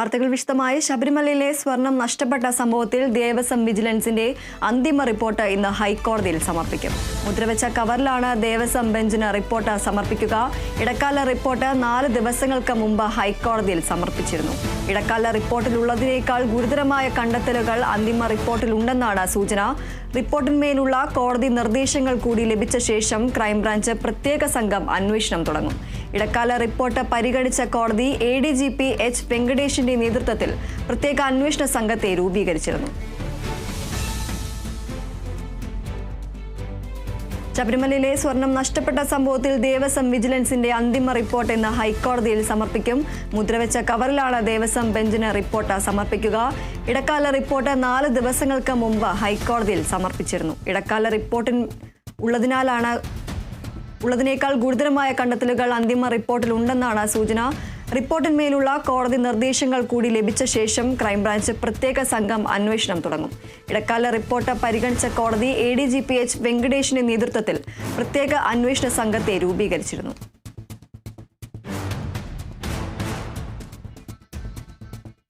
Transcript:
വാർത്തകൾ വിശദമായി ശബരിമലയിലെ സ്വർണം നഷ്ടപ്പെട്ട സംഭവത്തിൽ ദേവസ്വം വിജിലൻസിന്റെ അന്തിമ റിപ്പോർട്ട് ഇന്ന് ഹൈക്കോടതിയിൽ സമർപ്പിക്കും. മുദ്രവെച്ച കവറിലാണ് ദേവസ്വം ബെഞ്ചിന് റിപ്പോർട്ട് സമർപ്പിക്കുക. ഇടക്കാല റിപ്പോർട്ട് നാല് ദിവസങ്ങൾക്ക് മുമ്പ് ഹൈക്കോടതിയിൽ സമർപ്പിച്ചിരുന്നു. ഇടക്കാല റിപ്പോർട്ടിലുള്ളതിനേക്കാൾ ഗുരുതരമായ കണ്ടെത്തലുകൾ അന്തിമ റിപ്പോർട്ടിലുണ്ടെന്നാണ് സൂചന. റിപ്പോർട്ടിന്മേലുള്ള കോടതി നിർദ്ദേശങ്ങൾ കൂടി ലഭിച്ച ശേഷം ക്രൈംബ്രാഞ്ച് പ്രത്യേക സംഘം അന്വേഷണം തുടങ്ങും. ഇടക്കാല റിപ്പോർട്ട് പരിഗണിച്ച കോടതി A D G P H വെങ്കടേഷിന്റെ നേതൃത്വത്തിൽ പ്രത്യേക അന്വേഷണ സംഘത്തെ രൂപീകരിച്ചിരുന്നു. ശബരിമലയിലെ സ്വർണം നഷ്ടപ്പെട്ട സംഭവത്തിൽ ദേവസ്വം വിജിലൻസിന്റെ അന്തിമ റിപ്പോർട്ട് ഇന്ന് ഹൈക്കോടതിയിൽ സമർപ്പിക്കും. മുദ്രവെച്ച കവറിലാണ് ദേവസ്വം ബെഞ്ചിന് റിപ്പോർട്ട് സമർപ്പിക്കുക. ഇടക്കാല റിപ്പോർട്ട് നാല് ദിവസങ്ങൾക്ക് മുമ്പ് ഹൈക്കോടതിയിൽ സമർപ്പിച്ചിരുന്നു. ഇടക്കാല റിപ്പോർട്ടിൻ ഉള്ളതിനാലാണ് ഉള്ളതിനേക്കാൾ ഗുരുതരമായ കണ്ടെത്തലുകൾ അന്തിമ റിപ്പോർട്ടിൽ ഉണ്ടെന്നാണ് സൂചന. റിപ്പോർട്ടിന്മേലുള്ള കോടതി നിർദ്ദേശങ്ങൾ കൂടി ലഭിച്ച ശേഷം ക്രൈംബ്രാഞ്ച് പ്രത്യേക സംഘം അന്വേഷണം തുടങ്ങും. ഇടക്കാല റിപ്പോർട്ട് പരിഗണിച്ച കോടതി A D G P H വെങ്കടേഷിന്റെ നേതൃത്വത്തിൽ പ്രത്യേക അന്വേഷണ സംഘത്തെ രൂപീകരിച്ചിരുന്നു.